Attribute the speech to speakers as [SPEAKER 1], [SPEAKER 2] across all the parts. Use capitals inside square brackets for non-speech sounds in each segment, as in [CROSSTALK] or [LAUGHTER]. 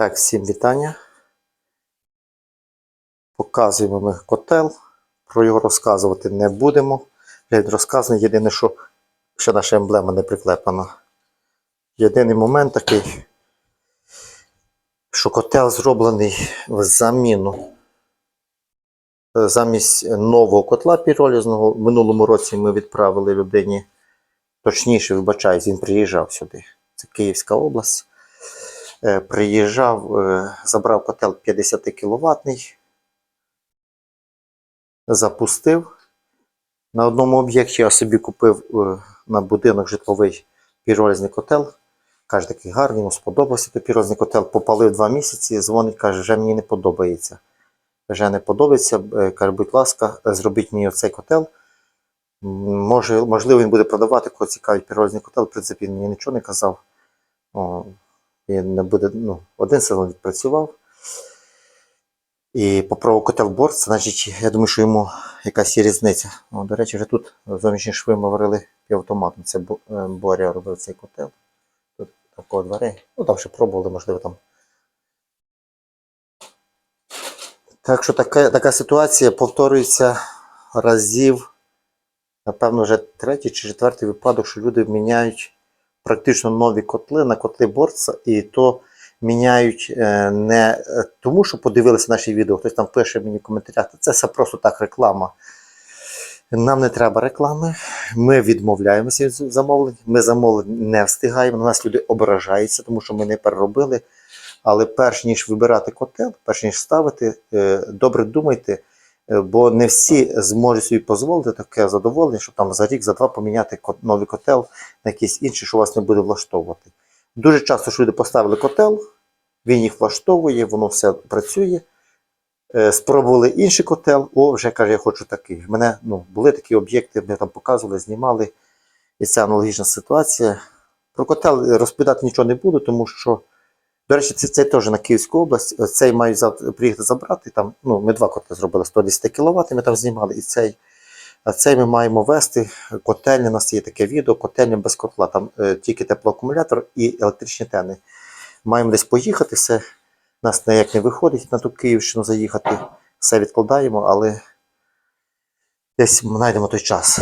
[SPEAKER 1] Так, всім вітання. Показуємо ми котел. Про його розказувати не будемо. Він розказаний. Єдине, що ще наша емблема не приклеплена. Єдиний момент такий, що котел зроблений в заміну. Е, Замість нового котла піролізного в минулому році ми відправили людині. Точніше, вибачаюсь, він приїжджав сюди. Це Київська область. Е, приїжджав, е, забрав котел 50 кВт, запустив. На одному об'єкті я собі купив е, на будинок житловий піролізний котел. Каже, такий гарний, йому сподобався той піролізний котел. Попалив два місяці, дзвонить, каже, вже мені не подобається. Вже не подобається. Каже, будь ласка, зробіть мені оцей котел. Може, можливо, він буде продавати, кого цікавить піролізний котел. В принципі, він мені нічого не казав. Не буде, ну, один сезон відпрацював. І попробував котел борт, значить, я думаю, що йому якась є різниця. О, до речі, вже тут зовнішні шви ми варили півавтоматом. Це е, Боря робив цей котел. Тут такого дверей. Ну там ще пробували, можливо, там. Так що така, така ситуація повторюється разів, напевно, вже третій чи четвертий випадок, що люди міняють практично нові котли на котли борца, і то міняють е, не е, тому, що подивилися наші відео, хтось там пише мені в коментарях, це все просто так реклама. Нам не треба реклами, ми відмовляємося від замовлень, ми замовлень не встигаємо, на нас люди ображаються, тому що ми не переробили. Але перш ніж вибирати котел, перш ніж ставити, е, добре думайте, бо не всі зможуть собі дозволити таке задоволення, щоб там за рік, за два поміняти новий котел на якийсь інший, що вас не буде влаштовувати. Дуже часто ж люди поставили котел, він їх влаштовує, воно все працює. Е, Спробували інший котел, о, вже каже, я хочу такий. В мене ну, були такі об'єкти, ми там показували, знімали. І це аналогічна ситуація. Про котел розповідати нічого не буду, тому що, до речі, це, це теж на Київську область. Е, Цей завтра приїхати забрати. Там, ну, ми два котли зробили 110 кВт, ми там знімали і цей. А цей ми маємо вести. Котельня, у нас є таке відео, котельня без котла, там е, тільки теплоакумулятор і електричні тени. Маємо десь поїхати, все. Нас ніяк не виходить на ту Київщину заїхати. Все відкладаємо, але десь знайдемо той час.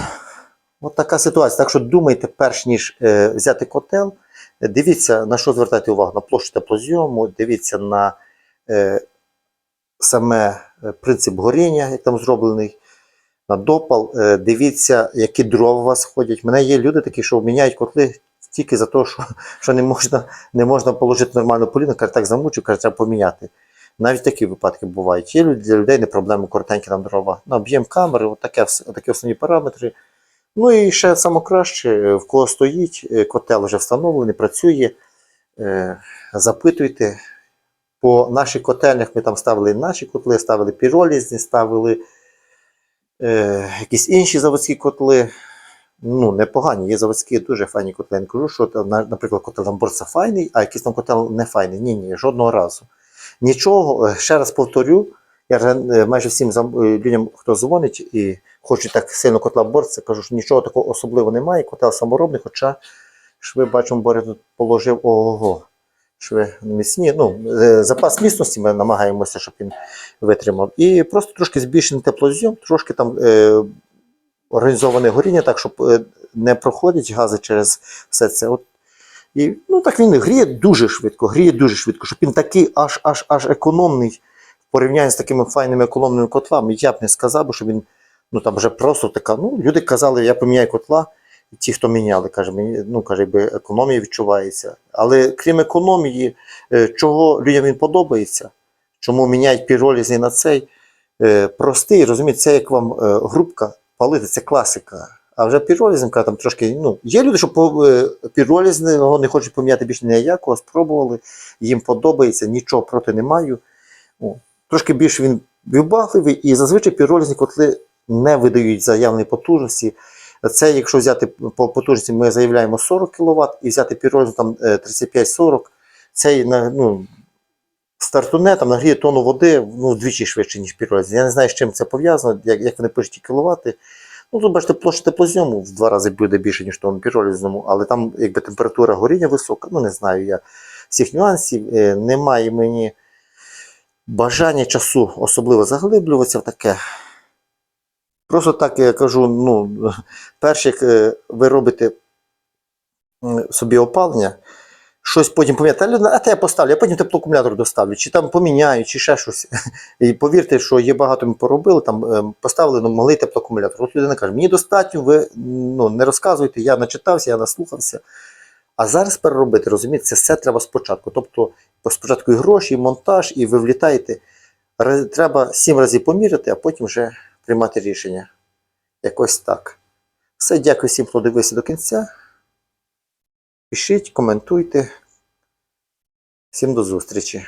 [SPEAKER 1] От така ситуація. Так що думайте, перш ніж е, взяти котел, е, дивіться, на що звертайте увагу, на площу теплозйому, дивіться на е, саме е, принцип горіння, як там зроблений, на допал. Е, дивіться, які дрова у вас ходять. У мене є люди такі, що міняють котли тільки за те, що, що не, можна, не можна положити нормальну поліну, каже, так замучив, каже, треба поміняти. Навіть такі випадки бувають. Є люди- для людей не проблеми, коротенькі нам дрова. Ну, об'єм камери, от таке, такі основні параметри. Ну і ще саме е, в кого стоїть, е, котел вже встановлений, працює. Е, Запитуйте. По наших котельнях ми там ставили наші котли, ставили піролізні, ставили е, якісь інші заводські котли. Ну, непогані, є заводські дуже файні котли. Я не кажу, що наприклад, котел там борца файний, а якийсь там котел не файний. Ні, ні, жодного разу. Нічого, ще раз повторю, я вже майже всім людям, хто дзвонить і хочуть так сильно котла борця, кажу, що нічого такого особливого немає. Котел саморобний, хоча шви бачимо, Боря тут положив ого. Шви міцні. Ну, е, запас міцності ми намагаємося, щоб він витримав. І просто трошки збільшений теплозйом, трошки там е, організоване горіння, так, щоб е, не проходять гази через все це. От. І ну, так він гріє дуже швидко, гріє дуже швидко, щоб він такий аж аж аж економний в порівнянні з такими файними економними котлами. Я б не сказав, що він ну, там вже просто така. Ну, люди казали, я поміняю котла. І ті, хто міняли, каже, мені, ну, каже, якби економія відчувається. Але крім економії, е, чого людям він подобається, чому міняють піролізний на цей, е, простий, розумієте, це як вам е, грубка палити, це класика. А вже піролізм, там трошки, ну, є люди, що піролізного не хочуть поміняти більше ніякого, спробували, їм подобається, нічого проти не маю. Трошки більше він вибагливий, і зазвичай піролізні котли не видають заявної потужності. Це, якщо взяти по потужності, ми заявляємо 40 кВт, і взяти піролізм там е, 35-40, цей ну, стартуне там нагріє тонну води ну, вдвічі швидше, ніж піролізм. Я не знаю, з чим це пов'язано, як, як вони пишуть ті кіловати. Ну, тут бачите, площа теплозйому в два рази буде більше, ніж тому піролізному, але там якби температура горіння висока, ну не знаю я. всіх нюансів, е, немає мені бажання часу особливо заглиблюватися в таке. Просто так я кажу: ну, перше, як е, ви робите собі опалення, щось потім поміняти, а те я поставлю, я потім теплоакумулятор доставлю, чи там поміняю, чи ще щось. [LAUGHS] І повірте, що є багато ми поробили, там е, поставили ну, малий теплоакумулятор. От людина каже, мені достатньо, ви ну, не розказуйте, я начитався, я наслухався. А зараз переробити, розумієте, це все треба спочатку. Тобто спочатку і гроші, і монтаж, і ви влітаєте. Треба сім разів поміряти, а потім вже приймати рішення. Якось так. Все, дякую всім, хто дивився до кінця. Пишіть, коментуйте. Всім до зустрічі.